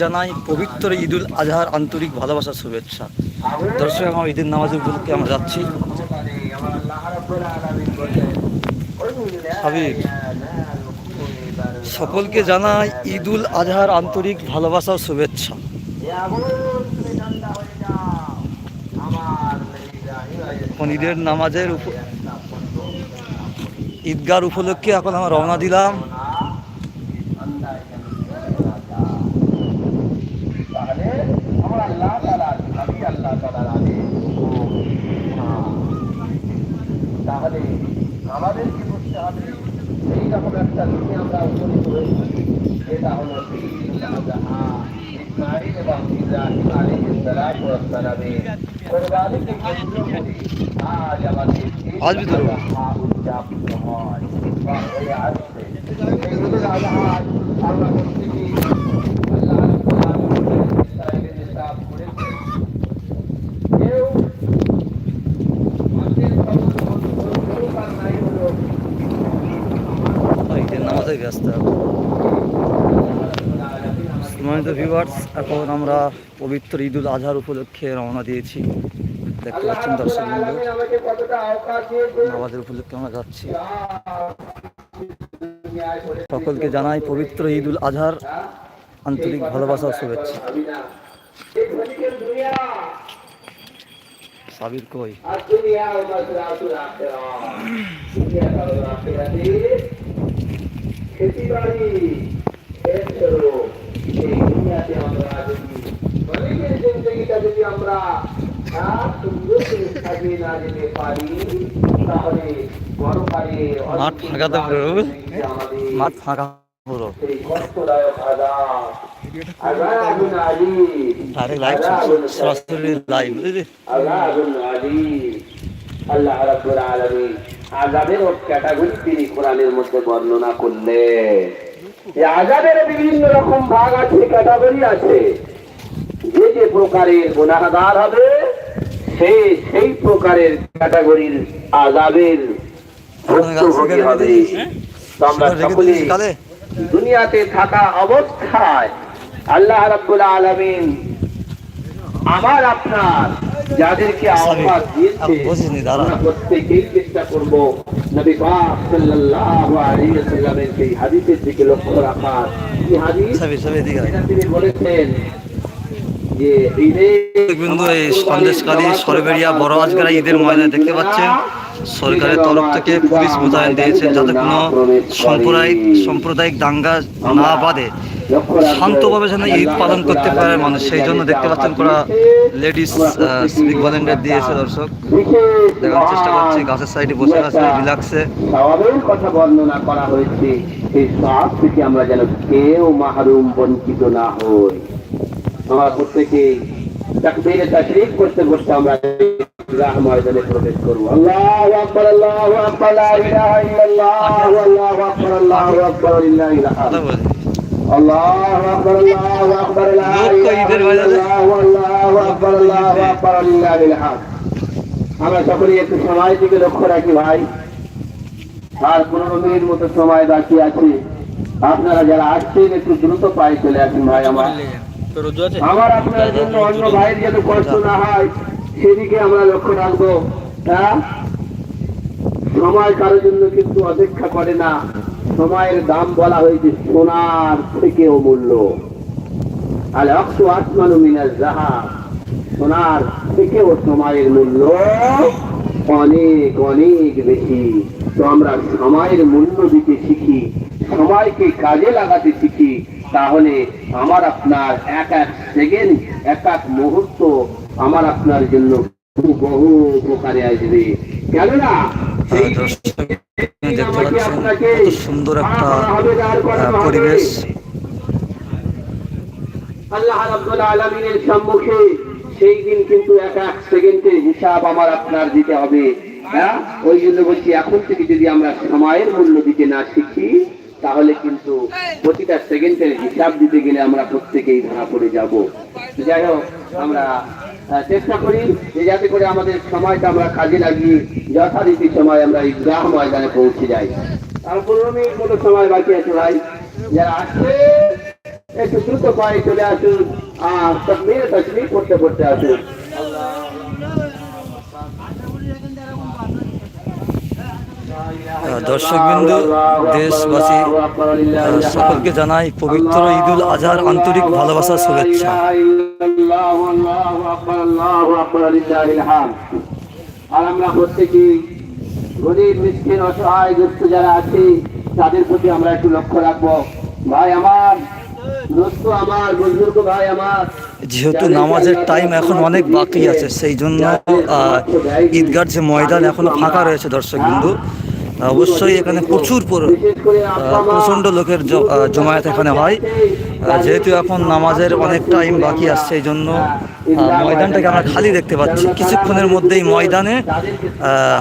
জানাই পবিত্র ঈদুল আজহার আন্তরিক ভালোবাসার শুভেচ্ছা। দর্শক, আমার ঈদের নামাজ উপলক্ষে আমরা যাচ্ছি। সকলকে জানাই ঈদুল আজহার আন্তরিক ভালোবাসা ও শুভেচ্ছা। ঈদের নামাজের ঈদগার উপলক্ষে এখন আমরা রওনা দিলাম তাহলে আমরা আল্লাহ তাআলা আমি আল্লাহ তাআলার আদেশ হ্যাঁ। তাহলে আমাদের কি করতে হবে। এই রকম একটা নিয়ে আমরা উপনীত হয়েছি। এটা হলো ইসমাঈল এবং ইব্রাহিম সালাতু ওয়াস সালামের কোরবানিকে কেন্দ্র করে আজ আমাদের আজ ভিতরে। আযহা উদযাপিত হয় বা হয়ে আসছে এই ঈদুল আযহা আমরা প্রত্যেকেই আল্লাহ ইসরায়েলের নিসাব করেছে কেউ মাসের খবর করুক আর নাই হলো ঈদের নামাজে ব্যস্ত সম্মানিত ভিউয়ার্স এখন আমরা পবিত্র ঈদুল আজহার উপলক্ষে রওনা দিয়েছি। দেখতে পাচ্ছেন দর্শক নামাজের উপলক্ষে আমরা যাচ্ছি। সকলকে জানাই পবিত্র ঈদুল আজহার আন্তরিক ভালোবাসা ও শুভেচ্ছা। সাবির কই? দুনিয়াতে আমরা যদি অনেকের জিন্দগিটা যদি আমরা মাঠ ফাঁকা তো মাঠ ফাঁকা পুরো। ডাইরেক্ট লাইভ সরাসরি লাইভ। আযাবুন আল্লাহ রাব্বুল আলামিন আযাবের ক্যাটাগরি তিনি কোরআনের মধ্যে বর্ণনা করলেন। এই আযাবের বিভিন্ন রকম ভাগ আছে ক্যাটাগরি আছে। যে যে প্রকারের হবে সে সেই প্রকারের ক্যাটাগরির আযাবের ভুক্তভোগী হবে। আমরা সকলেই দুনিয়াতে থাকা অবস্থায় আল্লাহ রাব্বুল আলামিন আমার আপনার যাদেরকে আহ্বান দিয়েছে প্রত্যেকেই চেষ্টা করব নবী পাক সাল্লাল্লাহু আলাইহি ওয়াসাল্লামের সেই হাদিসের দিকে লক্ষ্য রাখার। কি হাদিস? সাবির সাবির দিকে আয়। এটা তিনি বলেছেন বিন্দু এই সন্দেশকালী সরবেরিয়া বড় আজকেরা ঈদের ময়দানে দেখতে পাচ্ছেন সরকারের তরফ থেকে পুলিশ মোতায়েন দিয়েছে যাতে কোনো সাম্প্রদায়িক সাম্প্রদায়িক দাঙ্গা না বাঁধে। শান্তভাবে যেন ঈদ পালন করতে পারে মানুষ সেই জন্য দেখতে পাচ্ছেন করা লেডিস সিভিক ভলেন্টিয়ার দিয়েছে দর্শক দেখার চেষ্টা করছি গাছের সাইডে বসে আছে রিল্যাক্সে স্বভাবের কথা বর্ণনা করা হয়েছে এই সব থেকে আমরা যেন কেউ মাহরুম বঞ্চিত না হই আমরা প্রত্যেকে করতে করতে আমরা প্রবেশ করব আকবার আকবার লা ইলাহা ইল্লাল্লাহ আল্লাহু আকবার আল্লাহু আকবার লিল্লাহিল কথা আমরা সকলেই একটু সময় দিকে লক্ষ্য রাখি ভাই। আর পনেরো মিনিট মতো সময় বাকি আছে। আপনারা যারা আসছেন একটু দ্রুত পায়ে চলে আসুন ভাই আমার। আমার আপনার জন্য অন্য ভাইয়ের যেন কষ্ট না হয় সেদিকে আমরা লক্ষ্য রাখব। হ্যাঁ? সময় কারোর জন্য কিন্তু অপেক্ষা করে না। সময়ের দাম বলা হয়েছে সোনার থেকে অমূল্য আর অক্ষ আসমানু মিনাল জাহা সোনার থেকেও সময়ের মূল্য অনেক অনেক বেশি। তো আমরা সময়ের মূল্য দিতে শিখি, সময়কে কাজে লাগাতে শিখি, তাহলে আমার আপনার এক এক সেকেন্ড, এক এক মুহূর্ত আমার আপনার জন্য বহু উপকারে আসবে। কেননা দেখতে পাচ্ছেন কত সুন্দর একটা পরিবেশ। আল্লাহ রাব্বুল আলামিনের সম্মুখে সেই দিন কিন্তু এক এক সেকেন্ডের হিসাব আমার আপনার দিতে হবে হ্যাঁ? ওই জন্য বলছি, এখন থেকে যদি আমরা সময়ের মূল্য দিতে না শিখি, তাহলে কিন্তু প্রতিটা সেকেন্ডের হিসাব দিতে গেলে আমরা প্রত্যেকেই ধরা পড়ে যাব। যাই হোক, আমরা চেষ্টা করি যে যাতে করে আমাদের সময়টা আমরা কাজে লাগিয়ে, যথারীতি সময় আমরা এই গ্রাম ময়দানে পৌঁছে যাই। আর পনেরো মিনিট মতো সময় বাকি আছে ভাই। যারা আসছে, একটু দ্রুত পায়ে চলে আসুন, আর সব মেয়ে তসবির করতে করতে আসুন। দর্শকবৃন্দু দেশবাসী সকলকে জানাই পবিত্র ঈদুল আজহার আন্তরিক ভালোবাসা শুভেচ্ছা। আর আমরা প্রত্যেকেই গরিব মিসকিন অসহায় দুস্থ যারা আছে তাদের প্রতি আমরা একটু লক্ষ্য রাখব। ভাই আমার যেহেতু নামাজের টাইম এখন অনেক বাকি আছে সেই জন্য ঈদগার যে ময়দান এখনও ফাঁকা রয়েছে দর্শকবৃন্দু। অবশ্যই এখানে প্রচুর প্রচণ্ড লোকের জমায়েত এখানে হয়। যেহেতু এখন নামাজের অনেক টাইম বাকি আসছে এই জন্য ময়দানটাকে আমরা খালি দেখতে পাচ্ছি। কিছুক্ষণের মধ্যেই ময়দানে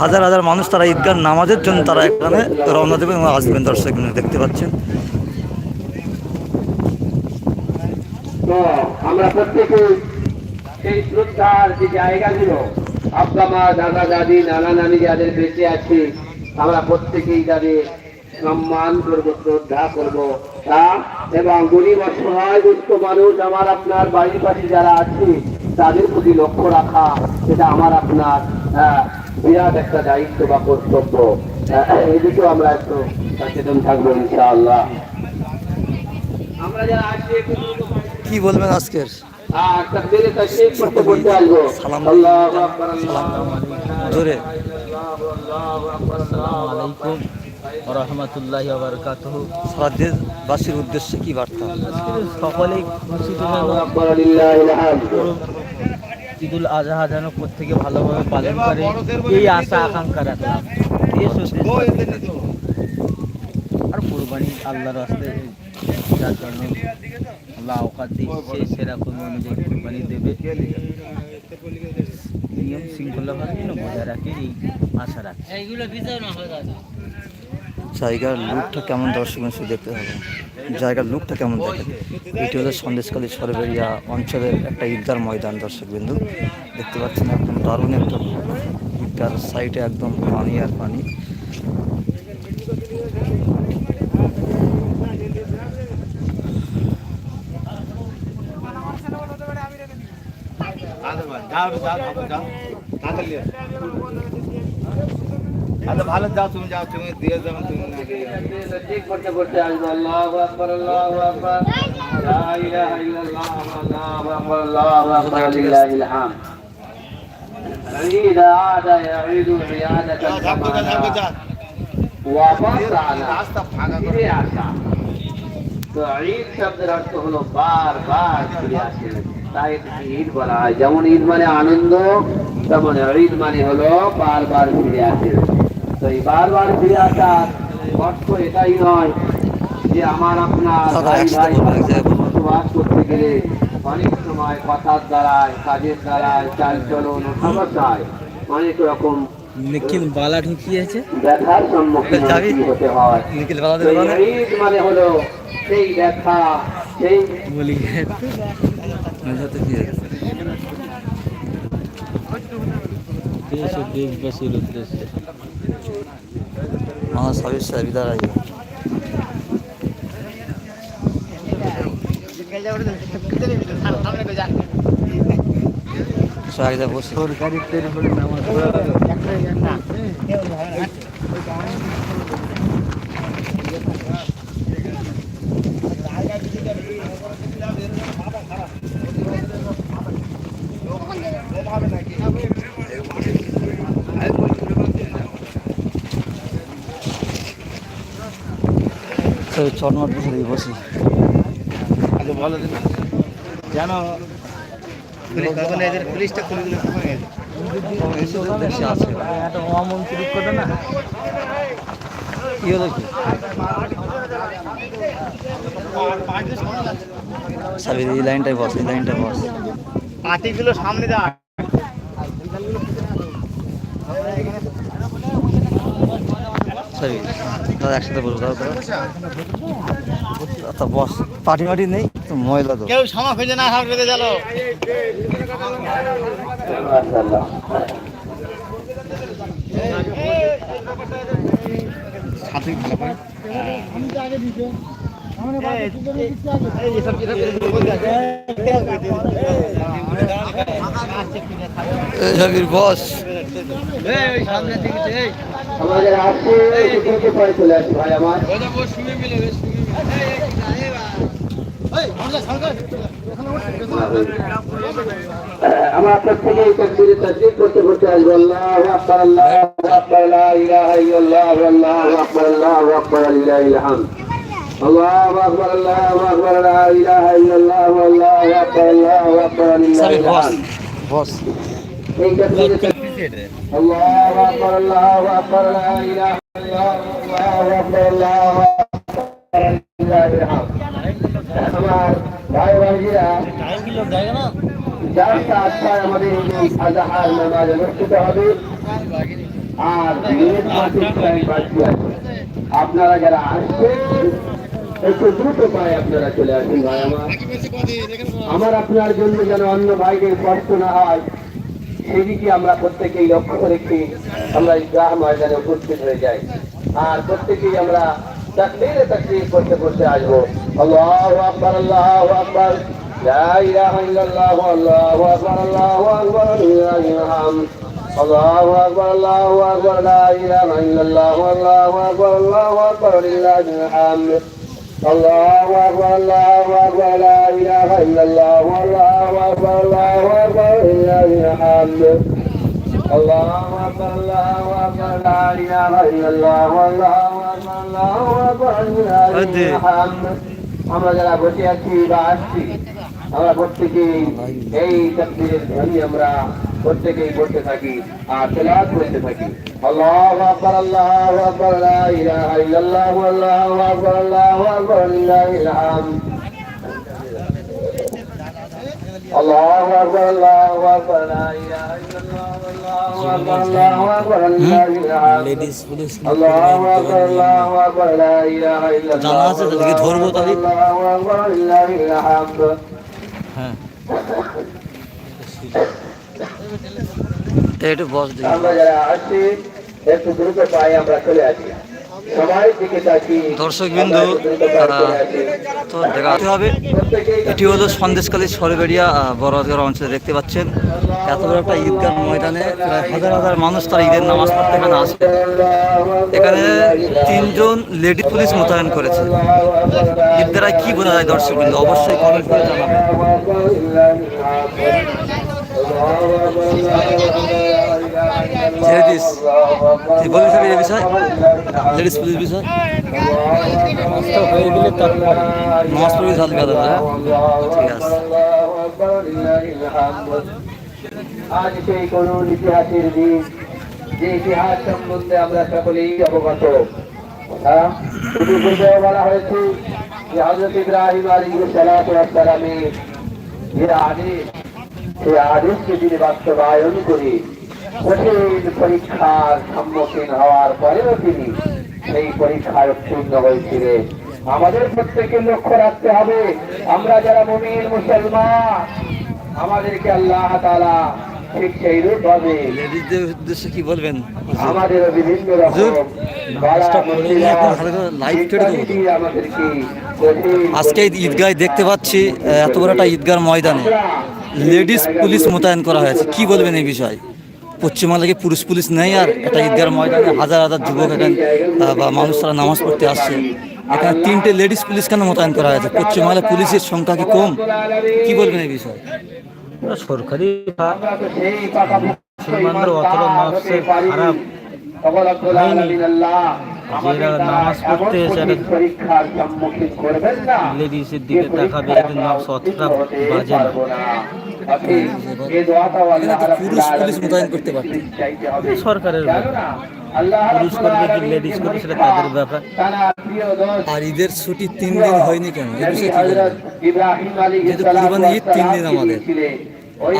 হাজার হাজার মানুষ তারা ঈদগার নামাজের জন্য তারা এখানে রওনা দেবেন এবং আসবেন। দর্শক দেখতে পাচ্ছেন। আমরা প্রত্যেকে সেই শ্রদ্ধার যে জায়গাগুলো, আব্বা মা, দাদা, দাদি, নানা, নানি যাদের বেঁচে আছে আমরা প্রত্যেকেই তাদের সম্মান করব শ্রদ্ধা করব তা এবং গরিব অসহায় দুস্থ মানুষ আমার আপনার বাড়ির পাশে যারা আছে তাদের প্রতি লক্ষ্য রাখা সেটা আমার আপনার বিরাট একটা দায়িত্ব বা কর্তব্য। এদিকেও আমরা একটু সচেতন থাকব ইনশাআল্লাহ। আমরা যারা আছি কি বলবেন আজকের? আর তাকবীরে তাশরীফ করতে করতে আসব। সালাম। আল্লাহু আকবার আল্লাহু আকবার। জোরে। আসসালামু আলাইকুম রহমতুল্লাহ বারকাতুহ সারা দেশবাসীর উদ্দেশ্যে কি বার্তা? সকলেই খুশি আল্লাহু আকবার লিল্লাহিল ঈদুল আজহা যেন প্রত্যেকে ভালোভাবে পালন করে এই আশা আকাঙ্ক্ষা রাখলাম। দেশ ও দেশবাসীর আর কোরবানি আল্লাহর রাস্তে যার জন্য আল্লাহ আওকাত দিচ্ছে সেরকম অনুযায়ী কোরবানি দেবে। নিয়ম শৃঙ্খলাভাবে যেন বজায় রাখে এই আশা রাখে। জায়গার লুকটা কেমন দর্শক দেখতে হবে? জায়গার লুকটা কেমন দেখে? এটি হলো সন্দেশকালী সরবেরিয়া অঞ্চলের একটা ঈদগার ময়দান দর্শক বিন্দু। দেখতে পাচ্ছেন একদম দারুণ একটা। ঈদগার সাইডে একদম পানি আর পানি। আচ্ছা ভালো যাও তুমি যাও তুমি দিয়ে যাও তুমি না দিয়ে যাও। তাকবীরে তাশরীফ করতে করতে আসব আল্লাহু আকবার আল্লাহু আকবার লা ইলাহা ইল্লাল্লাহ আল্লাহু আকবার আল্লাহু আকবার লিল্লাহিল হামদ ঈদ আদা ইয়াঈদু ইয়াদাতান ধাক্কা দাও, ধাক্কা দাও। ওয়াফাস আলা রাস্তা ফাঁকা করে ফিরে আসা তো ঈদ শব্দের অর্থ হলো বার বার ফিরে আসে তাই ঈদ বলা হয়। যেমন ঈদ মানে আনন্দ তেমন ঈদ মানে হলো বার বার ফিরে আসে। তো এই বার বার ফিরে আসার অর্থ এটাই নয় যে আমার আপনার ভাই ভাই। বসবাস করতে গেলে অনেক সময় কথার দ্বারায় কাজের দ্বারায় চাল চলন ও সমস্যায় অনেক রকম নিখিল বালা ঢুকিয়েছে। ব্যথার সম্মুখীন? হতে হয়। নিখিল বেলা মানে? ঈদ মানে হলো সেই দেখা সেই বলি। দেশবাসীর উদ্দেশ্যে। আছে সাইডে বসে সরকারি তৈরি করে নামাজ চটমাট বসে বসি ভালো দিন জানো দেশে আছে। অমন্ত্রিক কথা না? কি হলো কি? সাবির এই লাইনটাই বস এই লাইনটাই বস। সামনে যা সাবির দাদা একসাথে বসবো দাদা দাদা বস পাটি মাটি নেই তো ময়লা তো। কেউ সময় খুঁজে না হাত বেঁধে গেল। সাথে ভালো করে। জাবির বস। আমাদের আসছে একটু পরে চলে আসি ভাই আমার। আমরা প্রত্যেকে তকবীরে তাসবিহ করতে করতে আসব। আল্লাহু আকবার আল্লাহু আকবার লা ইলাহা ইল্লাল্লাহ আল্লাহু আকবার আল্লাহু আকবার লিল্লাহিল হামদ আল্লাহু আকবার আল্লাহু আকবার লা ইলাহা ইল্লাল্লাহ আল্লাহু আকবার আল্লাহু আকবার লিল্লাহিল হামদ বস এই তকবীরে তাসবিহ আল্লাহু আকবার আল্লাহু আকবার লা ইলাহা ইল্লাল্লাহ আল্লাহু আকবার আল্লাহু আকবার লিল্লাহিল হামদ আমার ভাই আমাদের এই নামাজ অনুষ্ঠিত হবে আর আপনারা যারা আসছেন একটু দ্রুত পায়ে আপনারা চলে আসেন ভাই আমার। আমার আপনার জন্য যেন অন্য ভাইদের কষ্ট না হয় সেদিকে আমরা প্রত্যেকেই লক্ষ্য রেখে আমরা ঈদগাহ ময়দানে উপস্থিত হয়ে যাই আর প্রত্যেকেই আমরা তাকবীরে তাকবীর করতে করতে আসবো আল্লাহু আকবার আল্লাহু আকবার লা ইলাহা ইল্লাল্লাহ আল্লাহু আকবার আল্লাহু আকবার লিল্লাহিল হামদ আল্লাহু আকবার আল্লাহু আকবার লা ইলাহা ইল্লাল্লাহ আল্লাহু আকবার আল্লাহু আকবার লিল্লাহিল হামদ الله أكبر الله أكبر لا إله إلا الله الله الحمد الله أكبر الله أكبر لا إله إلا الله الله أكبر الله أكبر لله الحمد আমরা যারা বসে আছি বা আসছি আমরা প্রত্যেকেই এই তকবীরের ধ্বনি আমরা প্রত্যেকেই বলতে থাকি আর তেলাওয়াত করতে থাকি আল্লাহু আকবার আল্লাহু আকবার লা ইলাহা ইল্লাল্লাহ আল্লাহু আকবার আল্লাহু আকবার লিল্লাহিল হামদ আল্লাহু আকবার আল্লাহু আকবার লা ইলাহা ইল্লাল্লাহ আল্লাহু আকবার আল্লাহু আকবার লিল্লাহিল হামদ লেডিস পুলিশ আল্লাহু আকবার আল্লাহু আকবার লা ইলাহা ইল্লাল্লাহ জানা আছে তাদেরকে ধরবো তাহলে? আল্লাহু আকবার লিল্লাহিল হামদ হ্যাঁ তো একটু বস দেখি আমরা যারা আছি একটু দ্রুত পায়ে আমরা চলে আসি সবাই দর্শক বিন্দু তো দেখাতে হবে। এটি হলো সন্দেশকালী সরবেরিয়া বড়দগড় অঞ্চলে দেখতে পাচ্ছেন। এত বড় একটা ঈদগাহ ময়দানে প্রায় হাজার হাজার মানুষ তারা ঈদের নামাজ পড়তে এখানে আসে। এখানে তিনজন লেডি পুলিশ মোতায়েন করেছে। এর দ্বারা কি বোঝা যায় দর্শক বিন্দু অবশ্যই কমেন্ট করে জানাবেন। বিষয় লেডিস পুলিশ বিষয় হয়ে গেলে হ্যাঁ ঠিক আছে আজ সেই করুণ ইতিহাসের দিন, যে ইতিহাস সম্বন্ধে আমরা সকলেই অবগত। হ্যাঁ? বলা হয়েছে যে হজরত ইব্রাহিম আলী সালামের যে আদেশ সেই আদেশকে তিনি বাস্তবায়ন করে। কঠিন পরীক্ষার সম্মুখীন হওয়ার পরেও তিনি সেই পরীক্ষায় উত্তীর্ণ হয়েছিলেন। আমাদের প্রত্যেকের লক্ষ্য রাখতে হবে আমরা যারা মমিন মুসলমান আমাদেরকে আল্লাহ তাআলা ঠিক সেই রূপ ভাবে উদ্দেশ্যে কি বলবেন? আমাদের বিভিন্ন হুজুর, রকম নামাজটা পড়ে নিয়ে এখন ভালো করে live ছেড়ে দেবো তো। আমাদেরকে কঠিন আজকে এই ঈদগায় দেখতে পাচ্ছি এত বড় একটা ঈদগার ময়দানে। লেডিস পুলিশ মোতায়েন করা হয়েছে। কি বলবেন এই বিষয়ে? পশ্চিমবঙ্গে কি পুরুষ পুলিশ নেই আর একটা ঈদগার ময়দানে হাজার হাজার যুবক এখানে বা মানুষ তারা নামাজ পড়তে আসছে। এখানে তিনটে লেডিস পুলিশ কেন মোতায়েন করা হয়েছে? পশ্চিমবঙ্গে পুলিশের সংখ্যা কি কম? কি বলবেন এই বিষয়ে? সরকারি নামাজ পড়তে লেডিসের দিকে নফস অতটা বাজে না। পুরুষ পুলিশ মোতায়েন করতে পারতেন সরকারের পুরুষ করবে কি লেডিস করবে সেটা তাদের ব্যাপার আর ঈদের ছুটি তিন দিন হয়নি কেন বিষয়ে কি যেহেতু কুরবানি ঈদ তিন দিন আমাদের।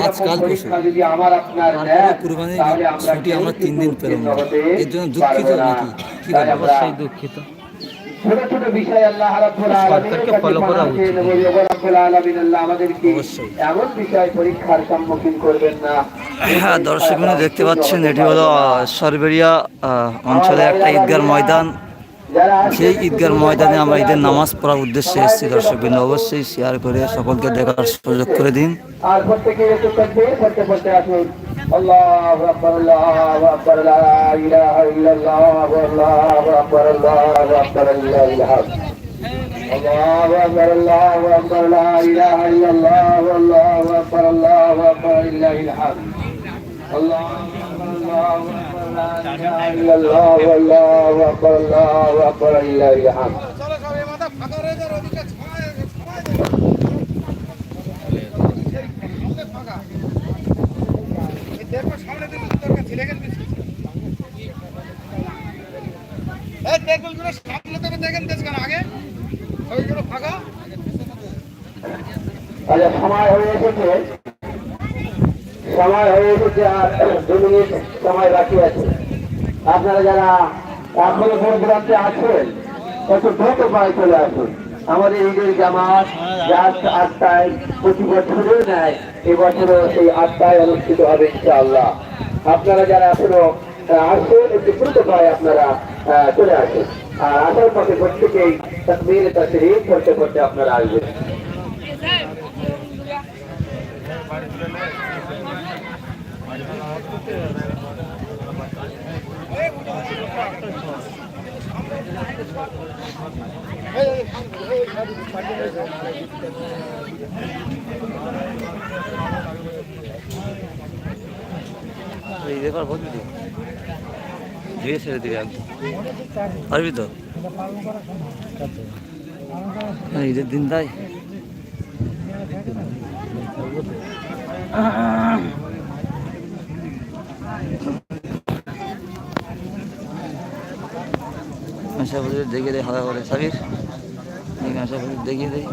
আজ কাল পরশু। যদি আমার তারপরে কুরবানির ছুটি আমরা তিন দিন পেলাম না এর জন্য দুঃখিত। নাকি কি অবশ্যই দুঃখিত। ছোট ছোট বিষয় আল্লাহ রাব্বুল সরকারকে follow করা উচিত। রাব্বুল আলামিন আল্লাহ আমাদেরকে এমন বিষয় পরীক্ষার সম্মুখীন করবেন না। হ্যাঁ দর্শক দেখতে পাচ্ছেন এটি হলো সরবেরিয়া অঞ্চলে একটা ঈদগার ময়দান। সেই ঈদগার ময়দানে আমরা ঈদের নামাজ পড়ার উদ্দেশ্যে এসেছি। দর্শকবৃন্দ অবশ্যই শেয়ার করে সকলকে দেখার সুযোগ করে দিন। আর প্রত্যেকে পড়তে পড়তে আসুন। الله أكبر الله أكبر لا إله إلا الله الله أكبر الله أكبر لا إله الله أكبر الله أكبر لا إله إلا الله الله أكبر الله أكبر إلا الحمد الله الله أكبر لا إله إلا الله الله أكبر الله أكبر إلا الحمد আচ্ছা সময় হয়ে এসেছে। সময় হয়ে এসেছে আর দু মিনিট সময় বাকি আছে। আপনারা যারা এখনও দূর দূরান্তে আছেন একটু দ্রুত পায়ে চলে আসুন। আমাদের ঈদের জামাত আটটায় প্রতি বছরেও নেয় এবছরও সেই আটটায় অনুষ্ঠিত হবে ইনশাআল্লাহ। আপনারা যারা এখনও আহ, আসছেন একটু দ্রুত পায়ে আপনারা চলে আসুন আর আসার পথে প্রত্যেকেই তকবীর তসরিফ করতে করতে আপনারা আসবেন। ঈদের পর বলবি তো? ধীরে ছেড়ে দিবি একদম পারবি তো? হ্যাঁ, ঈদের দিন তাই। আশা করি দেখিয়ে দেয় হাওয়া করে। সাবির আশা করি দেখিয়ে দেয়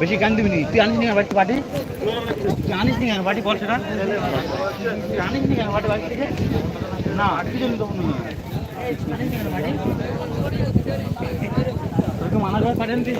বেশি গান দিবি নি। তুই আনিস নি বাড়িতে বাড়ি পাটি তুই আনিস নি কেন বাড়ি বল আনিস নি কেন বাড়ি থেকে না আটকে জন্য তখন তোকে মানা করে পাঠান তুই?